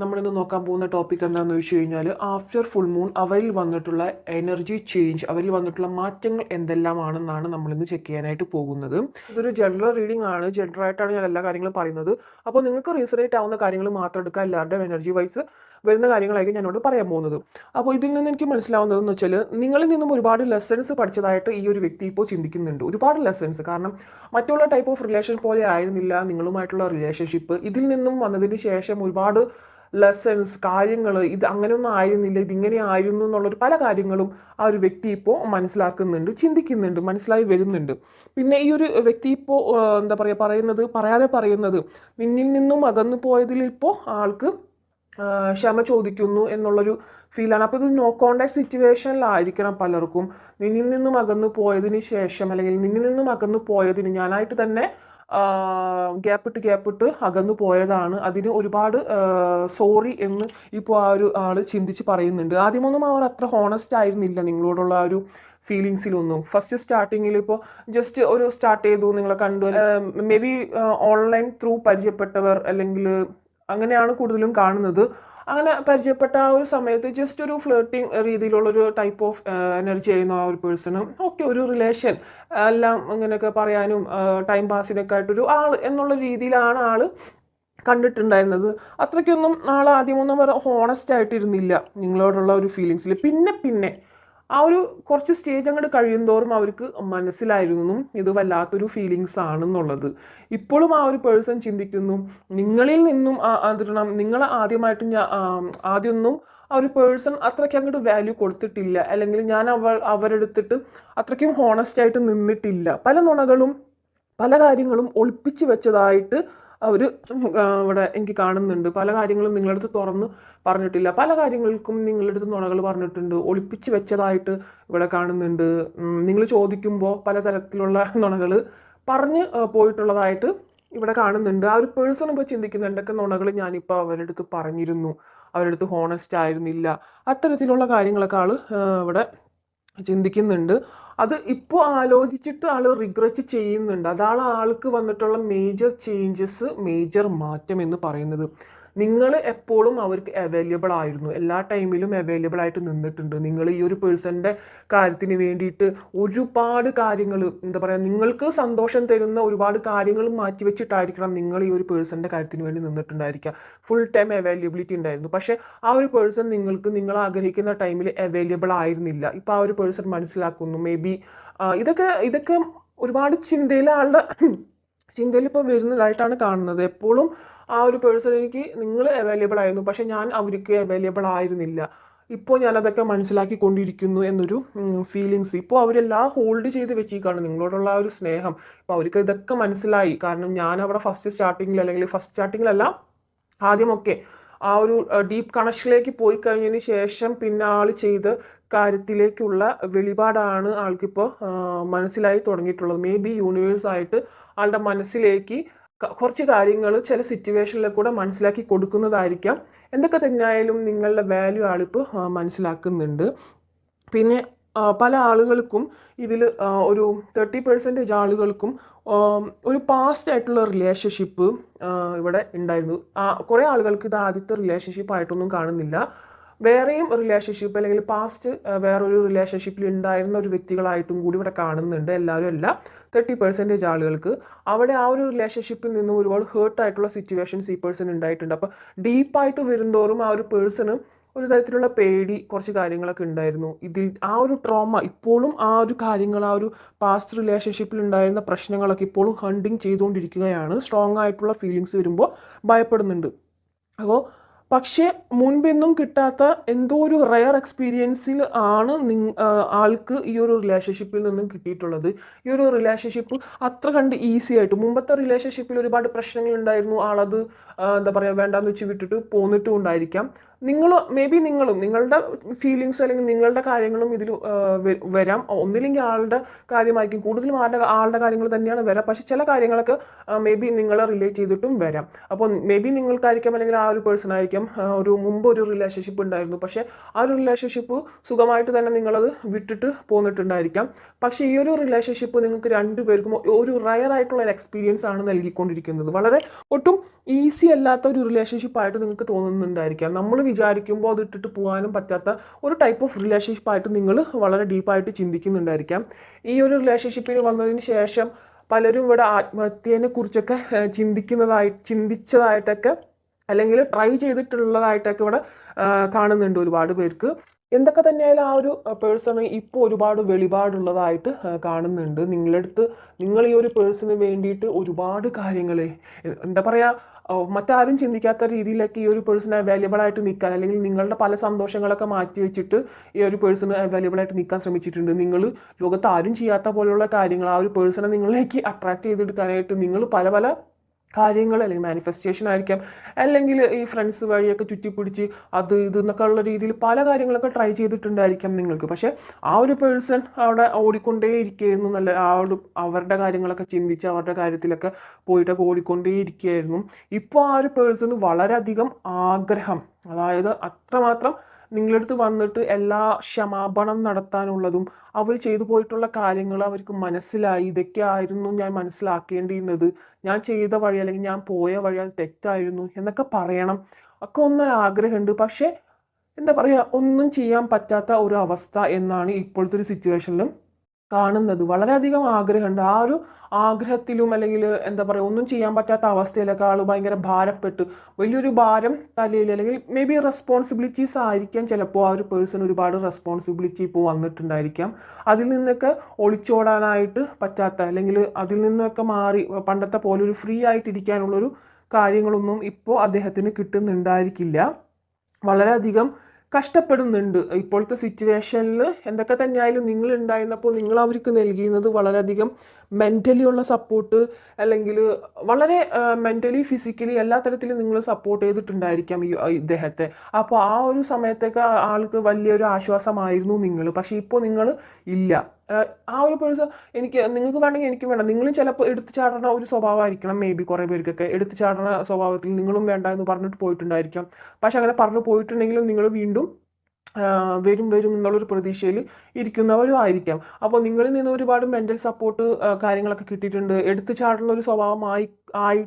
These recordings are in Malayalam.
നമ്മളിന്ന് നോക്കാൻ പോകുന്ന ടോപ്പിക് എന്താണെന്ന് വെച്ച് കഴിഞ്ഞാൽ ആഫ്റ്റർ ഫുൾ മൂൺ അവരിൽ വന്നിട്ടുള്ള എനർജി ചേഞ്ച് അവരിൽ വന്നിട്ടുള്ള മാറ്റങ്ങൾ എന്തെല്ലാമാണെന്നാണ് നമ്മളിന്ന് ചെക്ക് ചെയ്യാനായിട്ട് പോകുന്നത്. ഇതൊരു ജനറൽ റീഡിംഗ് ആണ്. ജനറൽ ആയിട്ടാണ് ഞാൻ എല്ലാ കാര്യങ്ങളും പറയുന്നത്. അപ്പോൾ നിങ്ങൾക്ക് റീസണേറ്റ് ആവുന്ന കാര്യങ്ങൾ മാത്രം എടുക്കുക. എല്ലാവരുടെയും എനർജി വൈസ് വരുന്ന കാര്യങ്ങളായിരിക്കും ഞാനോട് പറയാൻ പോകുന്നത്. അപ്പോൾ ഇതിൽ നിന്ന് എനിക്ക് മനസ്സിലാവുന്നതെന്ന് വെച്ചാൽ നിങ്ങളിൽ നിന്നും ഒരുപാട് ലെസൺസ് പഠിച്ചതായിട്ട് ഈ ഒരു വ്യക്തി ഇപ്പോൾ ചിന്തിക്കുന്നുണ്ട്. ഒരുപാട് ലെസൺസ് കാരണം മറ്റുള്ള ടൈപ്പ് ഓഫ് റിലേഷൻ പോലെ ആയിരുന്നില്ല നിങ്ങളുമായിട്ടുള്ള റിലേഷൻഷിപ്പ് ഇതിൽ നിന്നും വന്നതിന് ശേഷം ഒരുപാട് ലെസൺസ് കാര്യങ്ങൾ ഇത് അങ്ങനെയൊന്നും ആയിരുന്നില്ല ഇതിങ്ങനെ ആയിരുന്നു എന്നുള്ളൊരു പല കാര്യങ്ങളും ആ ഒരു വ്യക്തി ഇപ്പോൾ മനസ്സിലാക്കുന്നുണ്ട് ചിന്തിക്കുന്നുണ്ട് മനസ്സിലായി വരുന്നുണ്ട്. പിന്നെ ഈ ഒരു വ്യക്തി ഇപ്പോൾ എന്താ പറയുക പറയുന്നത് പറയാതെ പറയുന്നത് നിന്നിൽ നിന്നും അകന്നു പോയതിൽ ഇപ്പോൾ ആൾക്ക് ക്ഷമ ചോദിക്കുന്നു എന്നുള്ളൊരു ഫീലാണ് അപ്പോൾ ഇത് നോ കോണ്ടാക്ട് സിറ്റുവേഷനിലായിരിക്കണം പലർക്കും. നിന്നിൽ നിന്നും അകന്നു പോയതിന് ശേഷം അല്ലെങ്കിൽ നിന്നിൽ നിന്നും അകന്നു പോയതിന് ഞാനായിട്ട് തന്നെ ഗ്യാപ്പിട്ട് ഗ്യാപ്പിട്ട് അകന്നു പോയതാണ്. അതിന് ഒരുപാട് സോറി എന്ന് ഇപ്പോൾ ആ ഒരു ആൾ ചിന്തിച്ച് പറയുന്നുണ്ട്. ആദ്യമൊന്നും അവർ അത്ര ഹോണസ്റ്റ് ആയിരുന്നില്ല നിങ്ങളോടുള്ള ആ ഒരു ഫീലിങ്സിലൊന്നും ഫസ്റ്റ് സ്റ്റാർട്ടിങ്ങിൽ ഇപ്പോൾ ജസ്റ്റ് ഒരു സ്റ്റാർട്ട് ചെയ്തു നിങ്ങളെ കണ്ടു. മേ ബി ഓൺലൈൻ ത്രൂ പരിചയപ്പെട്ടവർ അല്ലെങ്കിൽ അങ്ങനെയാണ് കൂടുതലും കാണുന്നത്. അങ്ങനെ പരിചയപ്പെട്ട ആ ഒരു സമയത്ത് ജസ്റ്റ് ഒരു ഫ്ലേട്ടിങ് രീതിയിലുള്ളൊരു ടൈപ്പ് ഓഫ് എനർജി ആയിരുന്നു ആ ഒരു പേഴ്സണും ഓക്കെ ഒരു റിലേഷൻ എല്ലാം ഇങ്ങനെയൊക്കെ പറയാനും ടൈം പാസിനൊക്കെ ആയിട്ടൊരു ആൾ എന്നുള്ള രീതിയിലാണ് ആൾ കണ്ടിട്ടുണ്ടായിരുന്നത്. അത്രയ്ക്കൊന്നും ആൾ ആദ്യമൊന്നും അവർ ഹോണസ്റ്റ് ആയിട്ടിരുന്നില്ല നിങ്ങളോടുള്ള ഒരു ഫീലിങ്സിൽ പിന്നെ പിന്നെ ആ ഒരു കുറച്ച് സ്റ്റേജ് അങ്ങോട്ട് കഴിയുന്തോറും അവർക്ക് മനസ്സിലായിരുന്നു ഇത് വല്ലാത്തൊരു ഫീലിങ്സ് ആണെന്നുള്ളത്. ഇപ്പോഴും ആ ഒരു പേഴ്സൺ ചിന്തിക്കുന്നു. നിങ്ങളിൽ നിന്നും അതിരണം നിങ്ങൾ ആദ്യമായിട്ട് ഞാൻ ആദ്യമൊന്നും ആ ഒരു പേഴ്സൺ അത്രയ്ക്ക് അങ്ങോട്ട് വാല്യൂ കൊടുത്തിട്ടില്ല. അല്ലെങ്കിൽ ഞാൻ അവൾ അവരെടുത്തിട്ട് അത്രയ്ക്കും ഹോണസ്റ്റ് ആയിട്ട് നിന്നിട്ടില്ല. പല നുണകളും പല കാര്യങ്ങളും ഒളിപ്പിച്ചു വെച്ചതായിട്ട് അവർ ഇവിടെ എനിക്ക് കാണുന്നുണ്ട്. പല കാര്യങ്ങളും നിങ്ങളടുത്ത് തുറന്ന് പറഞ്ഞിട്ടില്ല. പല കാര്യങ്ങൾക്കും നിങ്ങളുടെ അടുത്ത് നുണകൾ പറഞ്ഞിട്ടുണ്ട്. ഒളിപ്പിച്ച് വെച്ചതായിട്ട് ഇവിടെ കാണുന്നുണ്ട്. നിങ്ങൾ ചോദിക്കുമ്പോൾ പലതരത്തിലുള്ള നുണകൾ പറഞ്ഞ് പോയിട്ടുള്ളതായിട്ട് ഇവിടെ കാണുന്നുണ്ട്. ആ ഒരു പേഴ്സൺ ഇപ്പോൾ ചിന്തിക്കുന്ന എന്തൊക്കെ നുണകൾ ഞാനിപ്പോൾ അവരുടെ അടുത്ത് പറഞ്ഞിരുന്നു. അവരുടെ അടുത്ത് ഹോണസ്റ്റ് ആയിരുന്നില്ല. അത്തരത്തിലുള്ള കാര്യങ്ങളൊക്കെ ആൾ ഇവിടെ ചിന്തിക്കുന്നുണ്ട്. അത് ഇപ്പോൾ ആലോചിച്ചിട്ട് ആൾ റിഗ്രറ്റ് ചെയ്യുന്നുണ്ട്. അതാണ് ആൾക്ക് വന്നിട്ടുള്ള മേജർ ചേഞ്ചസ് മേജർ മാറ്റം എന്ന് പറയുന്നത്. നിങ്ങൾ എപ്പോഴും അവർക്ക് അവൈലബിൾ ആയിരുന്നു. എല്ലാ ടൈമിലും അവൈലബിൾ ആയിട്ട് നിന്നിട്ടുണ്ട്. നിങ്ങൾ ഈ ഒരു പേഴ്സന്റെ കാര്യത്തിന് വേണ്ടിയിട്ട് ഒരുപാട് കാര്യങ്ങൾ എന്താ പറയുക നിങ്ങൾക്ക് സന്തോഷം തരുന്ന ഒരുപാട് കാര്യങ്ങൾ മാറ്റി വെച്ചിട്ടായിരിക്കണം നിങ്ങൾ ഈ ഒരു പേഴ്സന്റെ കാര്യത്തിന് വേണ്ടി നിന്നിട്ടുണ്ടായിരിക്കുക. ഫുൾ ടൈം അവൈലബിലിറ്റി ഉണ്ടായിരുന്നു. പക്ഷേ ആ ഒരു പേഴ്സൺ നിങ്ങൾക്ക് നിങ്ങൾ ആഗ്രഹിക്കുന്ന ടൈമിൽ അവൈലബിൾ ആയിരുന്നില്ല. ഇപ്പോൾ ആ ഒരു പേഴ്സൺ മനസ്സിലാക്കുന്നു. മേ ബി ഇതൊക്കെ ഇതൊക്കെ ഒരുപാട് ചിന്തയിൽ ആളുടെ ചിന്തയിൽ ഇപ്പോൾ വരുന്നതായിട്ടാണ് കാണുന്നത്. എപ്പോഴും ആ ഒരു പേഴ്സൺ എനിക്ക് നിങ്ങൾ അവൈലബിൾ ആയിരുന്നു. പക്ഷേ ഞാൻ അവർക്ക് അവൈലബിൾ ആയിരുന്നില്ല. ഇപ്പോൾ ഞാനതൊക്കെ മനസ്സിലാക്കി കൊണ്ടിരിക്കുന്നു എന്നൊരു ഫീലിങ്സ് ഇപ്പോൾ അവരെല്ലാം ഹോൾഡ് ചെയ്ത് വെച്ചേക്കാണ് നിങ്ങളോടുള്ള ആ ഒരു സ്നേഹം. ഇപ്പോൾ അവർക്ക് ഇതൊക്കെ മനസ്സിലായി. കാരണം ഞാൻ അവിടെ ഫസ്റ്റ് സ്റ്റാർട്ടിങ്ങിൽ അല്ലെങ്കിൽ ഫസ്റ്റ് സ്റ്റാർട്ടിങ്ങിലല്ല ആദ്യമൊക്കെ ആ ഒരു ഡീപ്പ് കണക്ഷനിലേക്ക് പോയി കഴിഞ്ഞതിന് ശേഷം പിന്നെ ആൾ ചെയ്ത കാര്യത്തിലേക്കുള്ള വെളിപാടാണ് ആൾക്കിപ്പോൾ മനസ്സിലായി തുടങ്ങിയിട്ടുള്ളത്. മേ ബി യൂണിവേഴ്സായിട്ട് ആളുടെ മനസ്സിലേക്ക് കുറച്ച് കാര്യങ്ങൾ ചില സിറ്റുവേഷനിൽ കൂടെ മനസ്സിലാക്കി കൊടുക്കുന്നതായിരിക്കാം. എന്തൊക്കെ തന്നെയായാലും നിങ്ങളുടെ വാല്യൂ ആളിപ്പോൾ മനസ്സിലാക്കുന്നുണ്ട്. പിന്നെ പല ആളുകൾക്കും ഇതിൽ ഒരു തേർട്ടി പെർസെന്റേജ് ആളുകൾക്കും ഒരു പാസ്റ്റ് ആയിട്ടുള്ള റിലേഷൻഷിപ്പ് ഇവിടെ ഉണ്ടായിരുന്നു. കുറേ ആളുകൾക്ക് ഇത് ആദ്യത്തെ റിലേഷൻഷിപ്പ് ആയിട്ടൊന്നും കാണുന്നില്ല. വേറെയും റിലേഷൻഷിപ്പ് അല്ലെങ്കിൽ പാസ്റ്റ് വേറൊരു റിലേഷൻഷിപ്പിൽ ഉണ്ടായിരുന്ന ഒരു വ്യക്തികളായിട്ടും കൂടി ഇവിടെ കാണുന്നുണ്ട്. എല്ലാവരും അല്ല തേർട്ടി പെർസെന്റേജ് ആളുകൾക്ക്. അവിടെ ആ ഒരു റിലേഷൻഷിപ്പിൽ നിന്നും ഒരുപാട് ഹേർട്ട് ആയിട്ടുള്ള സിറ്റുവേഷൻസ് ഈ പേഴ്സൺ ഉണ്ടായിട്ടുണ്ട്. അപ്പോൾ ഡീപ്പായിട്ട് വരുന്തോറും ആ ഒരു പേഴ്സണും ഒരു തരത്തിലുള്ള പേടി കുറച്ച് കാര്യങ്ങളൊക്കെ ഉണ്ടായിരുന്നു. ഇതിൽ ആ ഒരു ട്രോമ ഇപ്പോഴും ആ ഒരു കാര്യങ്ങൾ ആ ഒരു പാസ്റ്റ് റിലേഷൻഷിപ്പിൽ ഉണ്ടായിരുന്ന പ്രശ്നങ്ങളൊക്കെ ഇപ്പോഴും ഹണ്ടിങ് ചെയ്തുകൊണ്ടിരിക്കുകയാണ്. സ്ട്രോങ് ആയിട്ടുള്ള ഫീലിങ്സ് വരുമ്പോൾ ഭയപ്പെടുന്നുണ്ട്. അപ്പോൾ പക്ഷേ മുൻപെന്നും കിട്ടാത്ത എന്തോ ഒരു റയർ എക്സ്പീരിയൻസിൽ ആണ് നിങ് ആൾക്ക് ഈ ഒരു റിലേഷൻഷിപ്പിൽ നിന്നും കിട്ടിയിട്ടുള്ളത്. ഈ ഒരു റിലേഷൻഷിപ്പ് അത്ര കണ്ട് ഈസി ആയിട്ട് മുമ്പത്തെ റിലേഷൻഷിപ്പിൽ ഒരുപാട് പ്രശ്നങ്ങൾ ഉണ്ടായിരുന്നു. ആളത് എന്താ പറയുക വേണ്ടാന്ന് വെച്ച് വിട്ടിട്ട് പോന്നിട്ടും ഉണ്ടായിരിക്കാം. നിങ്ങൾ മേ ബി നിങ്ങളും നിങ്ങളുടെ ഫീലിങ്സ് അല്ലെങ്കിൽ നിങ്ങളുടെ കാര്യങ്ങളും ഇതിൽ വരാം. ഒന്നില്ലെങ്കിൽ ആളുടെ കാര്യമായിരിക്കും. കൂടുതലും ആളുടെ ആളുടെ കാര്യങ്ങൾ തന്നെയാണ് വരാം. പക്ഷേ ചില കാര്യങ്ങളൊക്കെ മേ ബി നിങ്ങളെ റിലേറ്റ് ചെയ്തിട്ടും വരാം. അപ്പോൾ മേ ബി നിങ്ങൾക്കായിരിക്കാം അല്ലെങ്കിൽ ആ ഒരു പേഴ്സൺ ആയിരിക്കാം ഒരു മുമ്പ് ഒരു റിലേഷൻഷിപ്പ് ഉണ്ടായിരുന്നു. പക്ഷേ ആ ഒരു റിലേഷൻഷിപ്പ് സുഖമായിട്ട് തന്നെ നിങ്ങളത് വിട്ടിട്ട് പോന്നിട്ടുണ്ടായിരിക്കാം. പക്ഷേ ഈ ഒരു റിലേഷൻഷിപ്പ് നിങ്ങൾക്ക് രണ്ടുപേർക്കും ഒരു റയർ ആയിട്ടുള്ള ഒരു എക്സ്പീരിയൻസ് ആണ് നൽകിക്കൊണ്ടിരിക്കുന്നത്. വളരെ ഒട്ടും ഈസി അല്ലാത്ത ഒരു റിലേഷൻഷിപ്പ് ആയിട്ട് നിങ്ങൾക്ക് തോന്നുന്നുണ്ടായിരിക്കാം. നമ്മൾ വിചാരിക്കുമ്പോൾ അത് ഇട്ടിട്ട് പോകാനും പറ്റാത്ത ഒരു ടൈപ്പ് ഓഫ് റിലേഷൻഷിപ്പായിട്ട് നിങ്ങൾ വളരെ ഡീപ്പായിട്ട് ചിന്തിക്കുന്നുണ്ടായിരിക്കാം. ഈ ഒരു റിലേഷൻഷിപ്പിന് വന്നതിന് ശേഷം പലരും ഇവിടെ ആത്മഹത്യനെ കുറിച്ചൊക്കെ ചിന്തിക്കുന്നതായി ചിന്തിച്ചതായിട്ടൊക്കെ അല്ലെങ്കിൽ ട്രൈ ചെയ്തിട്ടുള്ളതായിട്ടൊക്കെ ഇവിടെ കാണുന്നുണ്ട് ഒരുപാട് പേർക്ക്. എന്തൊക്കെ തന്നെയായാലും ആ ഒരു പേഴ്സണ് ഇപ്പോൾ ഒരുപാട് വെളിപാടുള്ളതായിട്ട് കാണുന്നുണ്ട്. നിങ്ങളടുത്ത് നിങ്ങൾ ഈ ഒരു പേഴ്സണിന് വേണ്ടിയിട്ട് ഒരുപാട് കാര്യങ്ങൾ എന്താ പറയുക മറ്റാരും ചിന്തിക്കാത്ത രീതിയിലൊക്കെ ഈ ഒരു പേഴ്സൺ അവൈലബിൾ ആയിട്ട് നിൽക്കാൻ അല്ലെങ്കിൽ നിങ്ങളുടെ പല സന്തോഷങ്ങളൊക്കെ മാറ്റി വെച്ചിട്ട് ഈ ഒരു പേഴ്സൺ അവൈലബിൾ ആയിട്ട് നിൽക്കാൻ ശ്രമിച്ചിട്ടുണ്ട്. നിങ്ങൾ ലോകത്ത് ആരും ചെയ്യാത്ത പോലെയുള്ള കാര്യങ്ങൾ ആ ഒരു പേഴ്സണെ നിങ്ങളിലേക്ക് അട്രാക്ട് ചെയ്തെടുക്കാനായിട്ട് നിങ്ങൾ പല പല കാര്യങ്ങൾ അല്ലെങ്കിൽ മാനിഫെസ്റ്റേഷൻ ആയിരിക്കാം. അല്ലെങ്കിൽ ഈ ഫ്രണ്ട്സ് വഴിയൊക്കെ ചുറ്റിപ്പിടിച്ച് അത് ഇത് എന്നൊക്കെ ഉള്ള രീതിയിൽ പല കാര്യങ്ങളൊക്കെ ട്രൈ ചെയ്തിട്ടുണ്ടായിരിക്കാം നിങ്ങൾക്ക്. പക്ഷേ ആ ഒരു പേഴ്സൺ അവിടെ ഓടിക്കൊണ്ടേ ഇരിക്കുകയായിരുന്നു നല്ല ആ ഒരു അവരുടെ കാര്യങ്ങളൊക്കെ ചിന്തിച്ച് അവരുടെ കാര്യത്തിലൊക്കെ പോയിട്ടൊക്കെ ഓടിക്കൊണ്ടേ ഇരിക്കുകയായിരുന്നു ഇപ്പോൾ ആ ഒരു പേഴ്സണ് വളരെയധികം ആഗ്രഹം അതായത് അത്രമാത്രം നിങ്ങളടുത്ത് വന്നിട്ട് എല്ലാ ക്ഷമാപണം നടത്താനുള്ളതും അവർ ചെയ്തു പോയിട്ടുള്ള കാര്യങ്ങൾ അവർക്ക് മനസ്സിലായി. ഇതൊക്കെ ആയിരുന്നു ഞാൻ മനസ്സിലാക്കേണ്ടിയിരുന്നത്. ഞാൻ ചെയ്ത വഴി അല്ലെങ്കിൽ ഞാൻ പോയ വഴി അത് തെറ്റായിരുന്നു എന്നൊക്കെ പറയണം. ഒക്കെ ഒന്നൊരു ആഗ്രഹമുണ്ട്. പക്ഷേ എന്താ പറയുക ഒന്നും ചെയ്യാൻ പറ്റാത്ത ഒരു അവസ്ഥ എന്നാണ് ഇപ്പോഴത്തെ ഒരു സിറ്റുവേഷനിലും കാണുന്നത്. വളരെയധികം ആഗ്രഹമുണ്ട്. ആ ഒരു ആഗ്രഹത്തിലും അല്ലെങ്കിൽ എന്താ പറയുക ഒന്നും ചെയ്യാൻ പറ്റാത്ത അവസ്ഥയിലൊക്കെ ആൾ ഭയങ്കര ഭാരപ്പെട്ട്. വലിയൊരു ഭാരം തലയിൽ അല്ലെങ്കിൽ മേ ബി റെസ്പോൺസിബിലിറ്റീസ് ആയിരിക്കാം ചിലപ്പോൾ ആ ഒരു പേഴ്സൺ ഒരുപാട് റെസ്പോൺസിബിലിറ്റി ഇപ്പോൾ വന്നിട്ടുണ്ടായിരിക്കാം. അതിൽ നിന്നൊക്കെ ഒളിച്ചോടാനായിട്ട് പറ്റാത്ത അല്ലെങ്കിൽ അതിൽ നിന്നൊക്കെ മാറി പണ്ടത്തെ പോലെ ഒരു ഫ്രീ ആയിട്ടിരിക്കാനുള്ളൊരു കാര്യങ്ങളൊന്നും ഇപ്പോൾ അദ്ദേഹത്തിന് കിട്ടുന്നുണ്ടായിരിക്കില്ല. വളരെയധികം കഷ്ടപ്പെടുന്നുണ്ട്. ഇപ്പോഴത്തെ സിറ്റുവേഷനിൽ എന്തൊക്കെ തന്നെയായാലും നിങ്ങൾ ഉണ്ടായിരുന്നപ്പോൾ നിങ്ങൾ അവർക്ക് നൽകിയിരുന്നത് വളരെയധികം മെന്റലി ഉള്ള സപ്പോർട്ട് അല്ലെങ്കിൽ വളരെ മെന്റലി ഫിസിക്കലി എല്ലാ തരത്തിലും നിങ്ങൾ സപ്പോർട്ട് ചെയ്തിട്ടുണ്ടായിരിക്കാം ഈ ഇദ്ദേഹത്തെ. അപ്പോൾ ആ ഒരു സമയത്തൊക്കെ ആൾക്ക് വലിയൊരു ആശ്വാസമായിരുന്നു നിങ്ങൾ. പക്ഷേ ഇപ്പോൾ നിങ്ങൾ ഇല്ല. ആ ഒരു പേഴ്സൺ എനിക്ക് നിങ്ങൾക്ക് വേണമെങ്കിൽ എനിക്കും വേണം. നിങ്ങളും ചിലപ്പോൾ എടുത്തു ചാടുന്ന ഒരു സ്വഭാവമായിരിക്കണം മേ ബി കുറേ പേർക്കൊക്കെ. എടുത്തു ചാടുന്ന സ്വഭാവത്തിൽ നിങ്ങളും വേണ്ട എന്ന് പറഞ്ഞിട്ട് പോയിട്ടുണ്ടായിരിക്കാം. പക്ഷെ അങ്ങനെ പറഞ്ഞു പോയിട്ടുണ്ടെങ്കിലും നിങ്ങൾ വീണ്ടും വരും വരും എന്നുള്ളൊരു പ്രതീക്ഷയിൽ ഇരിക്കുന്നവരും ആയിരിക്കാം. അപ്പോൾ നിങ്ങളിൽ നിന്ന് ഒരുപാട് മെന്റൽ സപ്പോർട്ട് കാര്യങ്ങളൊക്കെ കിട്ടിയിട്ടുണ്ട്. എടുത്തു ചാടുന്ന ഒരു സ്വഭാവമായി ആയി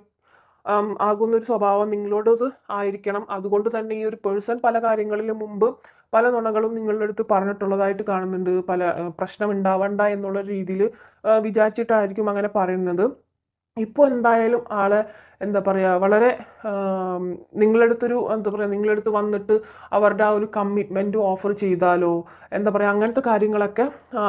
ആം, ആകുന്ന ഒരു സ്വഭാവം നിങ്ങളോടത് ആയിരിക്കണം. അതുകൊണ്ട് തന്നെ ഈ ഒരു പേഴ്സൺ പല കാര്യങ്ങളിലും മുമ്പ് പല നുണകളും നിങ്ങളുടെ അടുത്ത് പറഞ്ഞിട്ടുള്ളതായിട്ട് കാണുന്നുണ്ട്. പല പ്രശ്നം ഉണ്ടാവണ്ട എന്നുള്ള രീതിയിൽ വിചാരിച്ചിട്ടായിരിക്കും അങ്ങനെ പറയുന്നത്. ഇപ്പോൾ എന്തായാലും ആളെ എന്താ പറയുക വളരെ നിങ്ങളടുത്തൊരു എന്താ പറയുക നിങ്ങളടുത്ത് വന്നിട്ട് അവരുടെ ആ ഒരു കമ്മിറ്റ്മെന്റ് ഓഫർ ചെയ്താലോ എന്താ പറയുക അങ്ങനത്തെ കാര്യങ്ങളൊക്കെ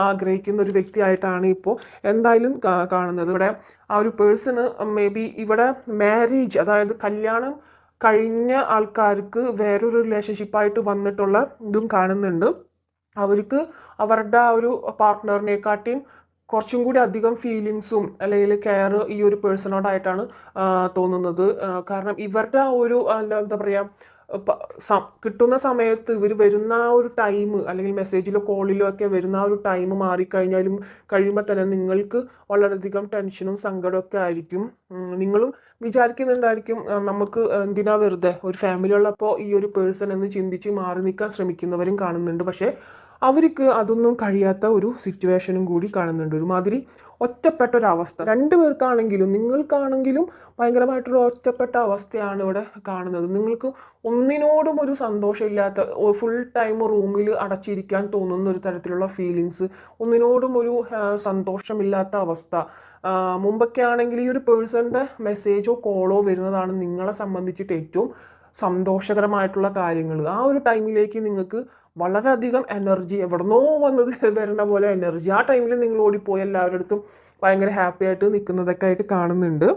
ആഗ്രഹിക്കുന്ന ഒരു വ്യക്തിയായിട്ടാണ് ഇപ്പോൾ എന്തായാലും കാണുന്നത്. ഇവിടെ ആ ഒരു പേഴ്സണ് മേ ബി ഇവിടെ മാരേജ് അതായത് കല്യാണം കഴിഞ്ഞ ആൾക്കാർക്ക് വേറൊരു റിലേഷൻഷിപ്പായിട്ട് വന്നിട്ടുള്ള ഇതും കാണുന്നുണ്ട്. അവർക്ക് അവരുടെ ആ ഒരു പാർട്ട്ണറിനെക്കാട്ടിയും കുറച്ചും കൂടി അധികം ഫീലിങ്സും അല്ലെങ്കിൽ കെയർ ഈ ഒരു പേഴ്സണോടായിട്ടാണ് തോന്നുന്നത്. കാരണം ഇവരുടെ ആ ഒരു എന്താ പറയുക കിട്ടുന്ന സമയത്ത് ഇവർ വരുന്ന ആ ഒരു ടൈം അല്ലെങ്കിൽ മെസ്സേജിലോ കോളിലോ ഒക്കെ വരുന്ന ആ ഒരു ടൈം മാറിക്കഴിഞ്ഞാലും കഴിയുമ്പോൾ തന്നെ നിങ്ങൾക്ക് വളരെയധികം ടെൻഷനും സങ്കടവും ഒക്കെ ആയിരിക്കും. നിങ്ങളും വിചാരിക്കുന്നുണ്ടായിരിക്കും നമുക്ക് എന്തിനാ വെറുതെ? ഒരു ഫാമിലി ഉള്ളപ്പോൾ ഈ ഒരു പേഴ്സൺ എന്ന് ചിന്തിച്ച് മാറി നിൽക്കാൻ ശ്രമിക്കുന്നവരും കാണുന്നുണ്ട്. പക്ഷേ അവർക്ക് അതൊന്നും കഴിയാത്ത ഒരു സിറ്റുവേഷനും കൂടി കാണുന്നുണ്ട്. ഒരുമാതിരി ഒറ്റപ്പെട്ട ഒരു അവസ്ഥ രണ്ടു പേർക്കാണെങ്കിലും നിങ്ങൾക്കാണെങ്കിലും ഭയങ്കരമായിട്ടൊരു ഒറ്റപ്പെട്ട അവസ്ഥയാണ് ഇവിടെ കാണുന്നത്. നിങ്ങൾക്ക് ഒന്നിനോടും ഒരു സന്തോഷമില്ലാത്ത ഫുൾ ടൈം റൂമിൽ അടച്ചിരിക്കാൻ തോന്നുന്ന ഒരു തരത്തിലുള്ള ഫീലിങ്സ് ഒന്നിനോടും ഒരു സന്തോഷമില്ലാത്ത അവസ്ഥ. മുമ്പൊക്കെ ആണെങ്കിൽ ഈ ഒരു പേഴ്സണിന്റെ മെസ്സേജോ കോളോ വരുന്നതാണ് നിങ്ങളെ സംബന്ധിച്ചിട്ട് ഏറ്റവും സന്തോഷകരമായിട്ടുള്ള കാര്യങ്ങൾ. ആ ഒരു ടൈമിലേക്ക് നിങ്ങൾക്ക് വളരെയധികം എനർജി എവിടുന്നോ വന്നത് വരുന്ന പോലെ എനർജി ആ ടൈമിൽ നിങ്ങൾ ഓടിപ്പോയി എല്ലാവരുടെ അടുത്തും ഭയങ്കര ഹാപ്പി ആയിട്ട് നിൽക്കുന്നതൊക്കെ ആയിട്ട് കാണുന്നുണ്ട്.